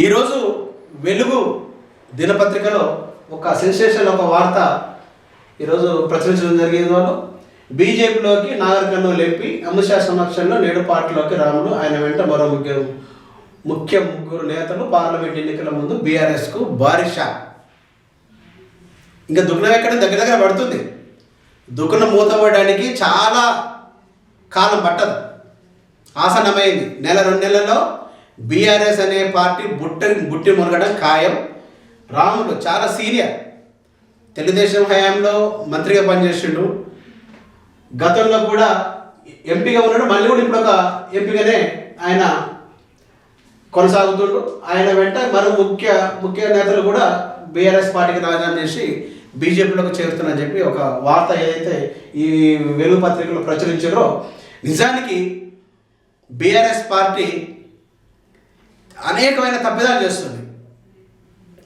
ఈరోజు వెలుగు దినపత్రికలో ఒక సెన్సేషన్ ఒక వార్త ఈరోజు ప్రచురించడం జరిగింది వాళ్ళు. బీజేపీలోకి నాగరికను లేపి అమిత్ షా సమక్షంలో నేడు పార్టీలోకి రాములు ఆయన వెంట మరో ముగ్గురు ముఖ్య ముగ్గురు నేతలు పార్లమెంట్ ఎన్నికల ముందు బీఆర్ఎస్కు భారీ షాక్. ఇంకా దుగ్నం ఎక్కడ? దగ్గర దగ్గర పడుతుంది. దుగ్నం మూతపడడానికి చాలా కాలం పట్టదు. ఆసనమైంది నెల రెండు నెలల్లో బీఆర్ఎస్ అనే పార్టీ బుట్ట బుట్టి మురగడం ఖాయం. రాములు చాలా సీనియర్. తెలుగుదేశం హయాంలో మంత్రిగా పనిచేసిండు. గతంలో కూడా ఎంపీగా ఉన్నాడు. మళ్ళీ కూడా ఇప్పుడు ఒక ఎంపీగానే ఆయన కొనసాగుతుండు. ఆయన వెంట మరో ముఖ్య ముఖ్య నేతలు కూడా బీఆర్ఎస్ పార్టీకి రాజీనామా చేసి బీజేపీలోకి చేరుతున్నారని చెప్పి ఒక వార్త ఏదైతే ఈ వెలుగు పత్రికలు ప్రచురించారో నిజానికి బీఆర్ఎస్ పార్టీ అనేకమైన తప్పిదాలు చేస్తుంది.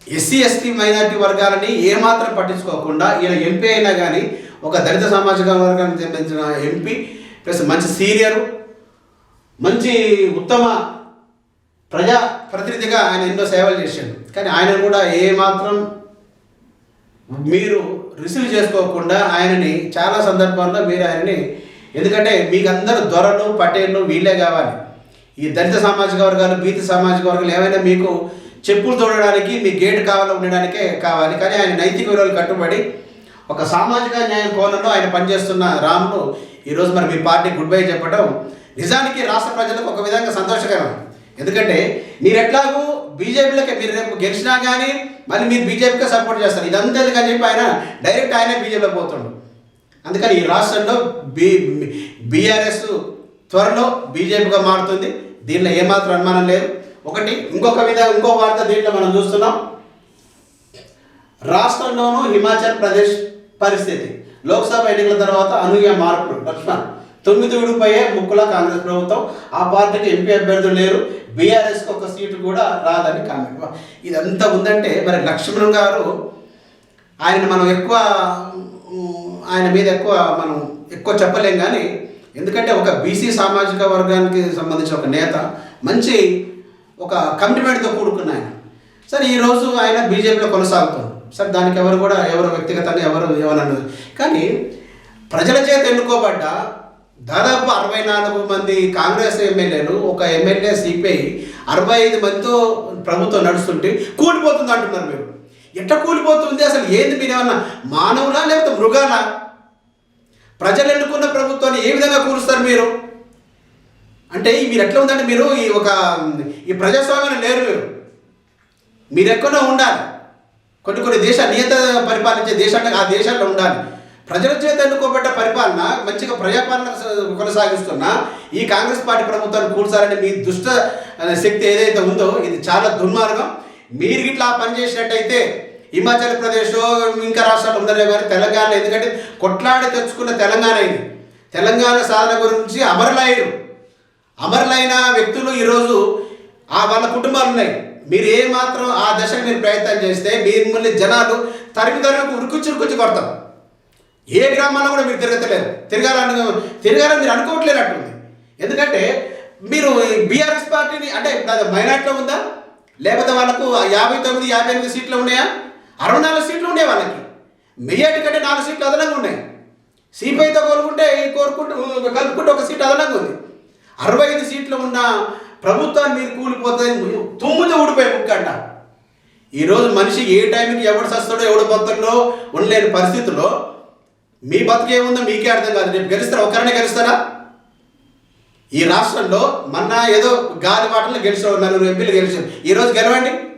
ఎస్సీ ఎస్టీ మైనార్టీ వర్గాలని ఏమాత్రం పట్టించుకోకుండా ఈయన ఎంపీ అయినా కానీ ఒక దళిత సామాజిక వర్గానికి చెందిన ఎంపీ ప్లస్ మంచి సీనియరు మంచి ఉత్తమ ప్రజా ప్రతినిధిగా ఆయన ఎన్నో సేవలు చేశాడు కానీ ఆయన కూడా ఏమాత్రం మీరు రిసీవ్ చేసుకోకుండా ఆయనని చాలా సందర్భాల్లో మీరు ఆయనని ఎందుకంటే మీకు అందరూ దొరలు పటేళ్ళు వీళ్ళే కావాలి. ఈ దళిత సామాజిక వర్గాలు బీతి సామాజిక వర్గాలు ఏమైనా మీకు చెప్పులు తోడడానికి మీ గేట్ కావాలి ఉండడానికే కావాలి. కానీ ఆయన నైతిక విలువలు కట్టుబడి ఒక సామాజిక న్యాయం కోణంలో ఆయన పనిచేస్తున్న రాములు ఈరోజు మరి మీ పార్టీ గుడ్ బై చెప్పడం నిజానికి రాష్ట్ర ప్రజలకు ఒక విధంగా సంతోషకరం. ఎందుకంటే మీరు ఎట్లాగూ బీజేపీలోకి మీరు రేపు గెలిచినా కానీ మళ్ళీ మీరు బీజేపీకే సపోర్ట్ చేస్తారు. ఇదంతా ఎందుకని చెప్పి ఆయన డైరెక్ట్ ఆయనే బీజేపీలో పోతుండు. అందుకని ఈ రాష్ట్రంలో బీ బీఆర్ఎస్ త్వరలో బీజేపీగా మారుతుంది. దీనిలో ఏమాత్రం అనుమానం లేదు. ఒకటి ఇంకొక విధ ఇంకో వార్త దీంట్లో మనం చూస్తున్నాం. రాష్ట్రంలోనూ హిమాచల్ ప్రదేశ్ పరిస్థితి. లోక్సభ ఎన్నికల తర్వాత అనూహ్య మార్పులు. లక్ష్మణ్ తొమ్మిది విడిపోయే ముక్కుల కాంగ్రెస్ ప్రభుత్వం. ఆ పార్టీకి ఎంపీ అభ్యర్థులు లేరు. బీఆర్ఎస్కి ఒక సీటు కూడా రాదని కామెంట్. ఇదంతా ఉందంటే మరి లక్ష్మణ్ గారు ఆయన మనం ఎక్కువ ఆయన మీద ఎక్కువ మనం ఎక్కువ చెప్పలేం కానీ ఎందుకంటే ఒక బీసీ సామాజిక వర్గానికి సంబంధించిన ఒక నేత మంచి ఒక కమిట్మెంట్తో కూడుకున్న ఆయన. సరే ఈరోజు ఆయన బీజేపీలో కొనసాగుతుంది సరే దానికి ఎవరు కూడా ఎవరు వ్యక్తిగతాన్ని ఎవరు ఏమనన్నారు కానీ ప్రజల చేత ఎన్నుకోబడ్డ దాదాపు అరవై నాలుగు మంది కాంగ్రెస్ ఎమ్మెల్యేలు ఒక ఎమ్మెల్యే సిపిఐ అరవై ఐదు మందితో ప్రభుత్వం నడుస్తుంటే కూలిపోతుంది అంటున్నారు మీరు. ఎట్లా కూలిపోతుంది? అసలు ఏంది మీరు ఏమన్నా మానవులా లేకపోతే మృగాలా? ప్రజలు ఎన్నుకున్న ప్రభుత్వాన్ని ఏ విధంగా కూలుస్తారు మీరు? అంటే మీరు ఎట్లా ఉందంటే మీరు ఈ ఒక ఈ ప్రజాస్వామ్యం లేరు మీరు. మీరు ఎక్కడో ఉండాలి. కొన్ని కొన్ని దేశాలు నియత పరిపాలించే దేశాలు ఆ దేశాల్లో ఉండాలి. ప్రజల చేత ఎన్నుకోబడ్డ పరిపాలన మంచిగా ప్రజాపాలన కొనసాగిస్తున్న ఈ కాంగ్రెస్ పార్టీ ప్రభుత్వాన్ని కూర్చాలని మీ దుష్ట శక్తి ఏదైతే ఉందో ఇది చాలా దుర్మార్గం. మీరు ఇట్లా పనిచేసినట్టయితే హిమాచల్ ప్రదేశ్ ఇంకా రాష్ట్రాలు ఉండలే కానీ తెలంగాణ ఎందుకంటే కొట్లాడి తెచ్చుకున్న తెలంగాణ ఇది. తెలంగాణ సాధన గురించి అమరులయ్యారు అమరులైన వ్యక్తులు ఈరోజు ఆ వాళ్ళ కుటుంబాలు ఉన్నాయి. మీరు ఏ మాత్రం ఆ దశకు మీరు ప్రయత్నం చేస్తే మిమ్మల్ని జనాలు తరిమి తరిమి ఉరుకుచ్చి ఉరుకుచ్చి ఏ గ్రామాల్లో కూడా మీరు తిరగతలేరు తిరగాలని తిరగాలని మీరు అనుకోవట్లేనట్టుంది ఎందుకంటే మీరు బీఆర్ఎస్ పార్టీని అంటే మైనార్టీలో ఉందా? లేకపోతే వాళ్ళకు యాభై తొమ్మిది యాభై ఎనిమిది సీట్లు ఉన్నాయా? అరవై నాలుగు సీట్లు ఉన్నాయి వాళ్ళకి. మెయ్యాటి కంటే నాలుగు సీట్లు అదనంగా ఉన్నాయి. సిపిఐతో కోరుకుంటే కోరుకుంటూ కలుపుకుంటే ఒక సీట్ అదనంగా ఉంది. అరవై ఐదు సీట్లు ఉన్న ప్రభుత్వాన్ని మీరు కూలిపోతుంది తుమ్ముతో ఊడిపోయి ముక్కంట ఈరోజు మనిషి ఏ టైంకి ఎవడు సస్తాడో ఎవడు బతుల్లో ఉండలేని పరిస్థితుల్లో మీ బతుకు ఏముందో మీకే అర్థం కాదు. రేపు గెలుస్తారా? ఒకరినే గెలుస్తారా? ఈ రాష్ట్రంలో మొన్న ఏదో గాలి మాటలు గెలిచారు నలుగురు ఎంపీలు గెలిచారు. ఈరోజు గెలవండి.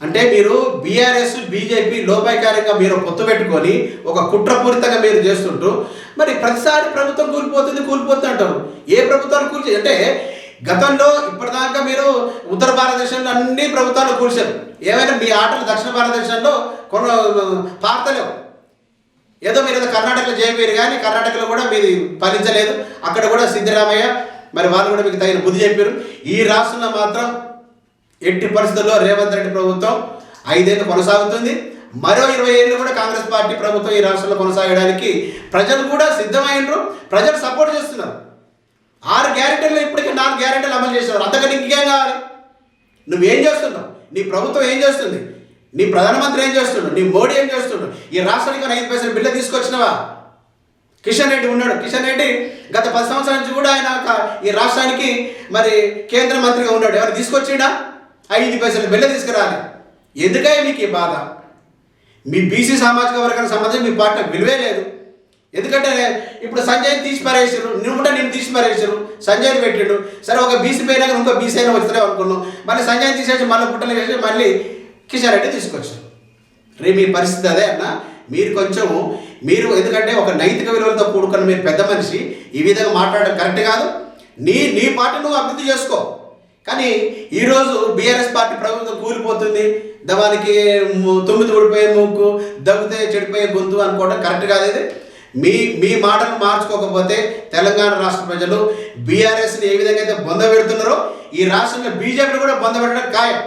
అంటే మీరు బీఆర్ఎస్ బీజేపీ లోపాయకారంగా మీరు పొత్తు పెట్టుకొని ఒక కుట్రపూరితంగా మీరు చేస్తుంటూ మరి ప్రతిసారి ప్రభుత్వం కూలిపోతుంది కూలిపోతుంది అంటారు. ఏ ప్రభుత్వాలు కూల్చి అంటే గతంలో ఇప్పటిదాకా మీరు ఉత్తర భారతదేశంలో అన్ని ప్రభుత్వాలు కూల్చారు. ఏమైనా మీ ఆటలు దక్షిణ భారతదేశంలో కొన్ని పార్తలేవు. ఏదో మీరు ఏదో కర్ణాటకలో చేయలేరు కానీ కర్ణాటకలో కూడా మీరు ఫలించలేదు అక్కడ కూడా సిద్ధరామయ్య మరి వాళ్ళు కూడా మీకు తగిన బుద్ధి చెప్పారు. ఈ రాష్ట్రంలో మాత్రం ఎట్టి పరిస్థితుల్లో రేవంత్ రెడ్డి ప్రభుత్వం ఐదేళ్ళు కొనసాగుతుంది. మరో ఇరవై ఏళ్ళు కూడా కాంగ్రెస్ పార్టీ ప్రభుత్వం ఈ రాష్ట్రంలో కొనసాగడానికి ప్రజలు కూడా సిద్ధమైనరు ప్రజలు సపోర్ట్ చేస్తున్నారు. ఆరు గ్యారెంటీలు ఇప్పటికే నాలుగు గ్యారెంటీలు అమలు చేస్తున్నారు అంతకని ఇంకేం కావాలి? నువ్వేం చేస్తున్నావు? నీ ప్రభుత్వం ఏం చేస్తుంది? నీ ప్రధానమంత్రి ఏం చేస్తున్నాడు? నీ మోడీ ఏం చేస్తున్నాడు? ఈ రాష్ట్రానికి ఐదు పైసలు బిల్లు తీసుకొచ్చినవా? కిషన్ రెడ్డి ఉన్నాడు. కిషన్ రెడ్డి గత పది సంవత్సరాల నుంచి కూడా ఆయన ఈ రాష్ట్రానికి మరి కేంద్ర మంత్రిగా ఉన్నాడు. ఎవరు తీసుకొచ్చిండా? ఐదు పైసలు బిల్లు తీసుకురాలి. ఎందుకయ్యా మీకు ఈ బాధ? మీ బీసీ సామాజిక వర్గానికి సంబంధించి మీ పార్టీ విలువే లేదు. ఎందుకంటే ఇప్పుడు సంజయ్ తీసి పారేసారు నువ్వు నేను తీసి పారేసారు సంజయ్ పెట్టాడు. సరే ఒక బీసీ పోయినాక ఇంకో బీసీ అయినా వస్తారే అనుకున్నాం. మళ్ళీ సంజయ్ తీసేసి మళ్ళీ పుట్టలు వేసి మళ్ళీ కిషన్ రెడ్డి తీసుకొచ్చారు. రే మీ పరిస్థితి అదే అన్న. మీరు కొంచెం మీరు ఎందుకంటే ఒక నైతిక విలువలతో కూడుకున్న మీరు పెద్ద మనిషి ఈ విధంగా మాట్లాడడం కరెక్ట్ కాదు. నీ నీ పార్టీ నువ్వు అభివృద్ధి చేసుకో. కానీ ఈరోజు బీఆర్ఎస్ పార్టీ ప్రభుత్వం కూలిపోతుంది. దానికి తొమ్మిది ఊడిపోయే ముక్కు దగ్గితే చెడిపోయే గొంతు అనుకోవడం కరెక్ట్ కాదు ఇది. మీ మీ మాటను మార్చుకోకపోతే తెలంగాణ రాష్ట్ర ప్రజలు బీఆర్ఎస్ని ఏ విధంగా అయితే బొంద పెడుతున్నారో ఈ రాష్ట్రంలో బీజేపీని కూడా బొంద పెట్టడం ఖాయం.